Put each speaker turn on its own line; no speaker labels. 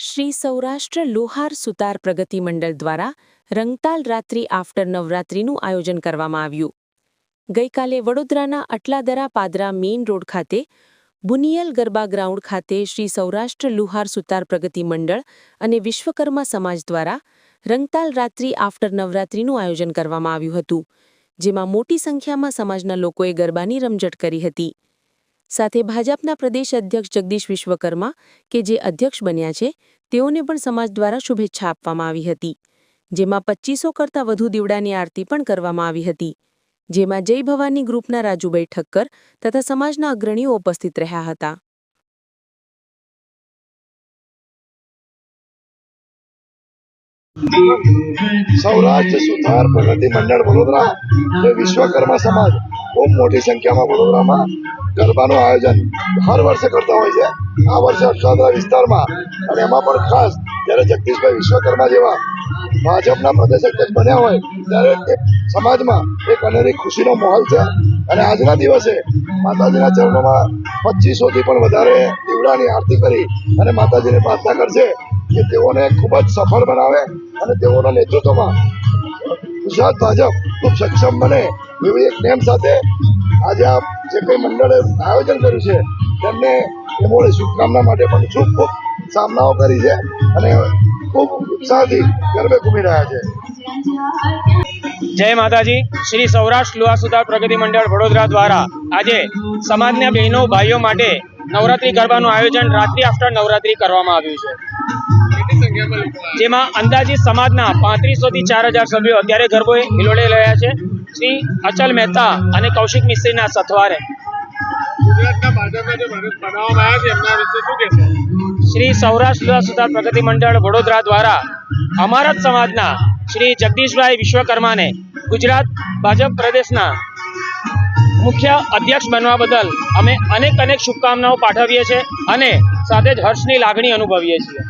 શ્રી સૌરાષ્ટ્ર લોહાર સુતાર પ્રગતિ મંડળ દ્વારા રંગતાલ રાત્રિ આફ્ટર નવરાત્રિનું આયોજન કરવામાં આવ્યું. ગઈકાલે વડોદરાના અટલાદરા પાદરા મેઇન રોડ ખાતે બુનિયલ ગરબા ગ્રાઉન્ડ ખાતે શ્રી સૌરાષ્ટ્ર લુહાર સુતાર પ્રગતિ મંડળ અને વિશ્વકર્મા સમાજ દ્વારા રંગતાલ રાત્રિ આફ્ટર નવરાત્રિનું આયોજન કરવામાં આવ્યું હતું, જેમાં મોટી સંખ્યામાં સમાજના લોકોએ ગરબાની રમઝટ કરી હતી. સાથે ભાજપના પ્રદેશ અધ્યક્ષ જગદીશ વિશ્વકર્મા, કે જે અધ્યક્ષ બન્યા છે, તેઓને પણ સમાજ દ્વારા શુભેચ્છા આપવામાં આવી હતી. જેમાં પચીસો કરતાં વધુ દીવડાની આરતી પણ કરવામાં આવી હતી. જેમાં જય ભવાની ગ્રુપના રાજુભાઈ ઠક્કર તથા સમાજના અગ્રણીઓ ઉપસ્થિત રહ્યા હતા.
સૌરાષ્ટ્ર સુધાર પ્રગતિ મંડળ વડોદરા વિશ્વકર્મા સમાજ. ખૂબ મોટી સંખ્યામાં વડોદરામાં ગરબાનું આયોજન હર વર્ષે કરતા હોય છે. આ વર્ષે અટલાદરા વિસ્તારમાં અને એમાં પણ ખાસ જ્યારે જગદીશભાઈ વિશ્વકર્મા જેવા ભાજપના પ્રદેશ અધ્યક્ષ બન્યા હોય, ત્યારે સમાજમાં એક અનેરી ખુશીનો માહોલ છે. અને આજના દિવસે માતાજીના ચરણોમાં પચીસોથી પણ વધારે દીવડાની આરતી કરી અને માતાજીને પ્રાર્થના કરશે કે તેઓને ખૂબ જ સફળ બનાવે અને તેઓના નેતૃત્વમાં ગુજરાત ભાજપ ખૂબ સક્ષમ બને એવી એક નેમ સાથે આજે આ જે કંઈ મંડળે આયોજન કર્યું છે, તેમને એમોને શુભકામના માટે પણ ખૂબ ખૂબ સામનાઓ કરી છે અને ખૂબ ઉત્સાહથી ગરબે ઘૂમી રહ્યા છે.
જય માતાજી. શ્રી સૌરાષ્ટ્ર લુવા સુધાર પ્રગતિ મંડળ વડોદરા દ્વારા આજે સમાજના બહેનો, ભાઈઓ માટે નવરાત્રી ગરબાનું આયોજન રાત્રિ આફ્ટર નવરાત્રી કરવામાં આવ્યું છે. જેમાં અંદાજિત સમાજના પાંત્રીસો થી ચાર હજાર સભ્યો અત્યારે ગરબોએ હિલોડે રહ્યા છે. શ્રી અચલ મહેતા અને કૌશિક મિસ્ત્રીના સથવારે. શ્રી સૌરાષ્ટ્ર સુધાર પ્રગતિ મંડળ વડોદરા દ્વારા અમારા સમાજના શ્રી જગદીશભાઈ વિશ્વકર્માને ગુજરાત ભાજપ પ્રદેશના મુખ્ય અધ્યક્ષ બનવા બદલ અમે અનેક અનેક શુભકામનાઓ પાઠવીએ છીએ અને સાથે જ હર્ષની લાગણી અનુભવીએ છીએ.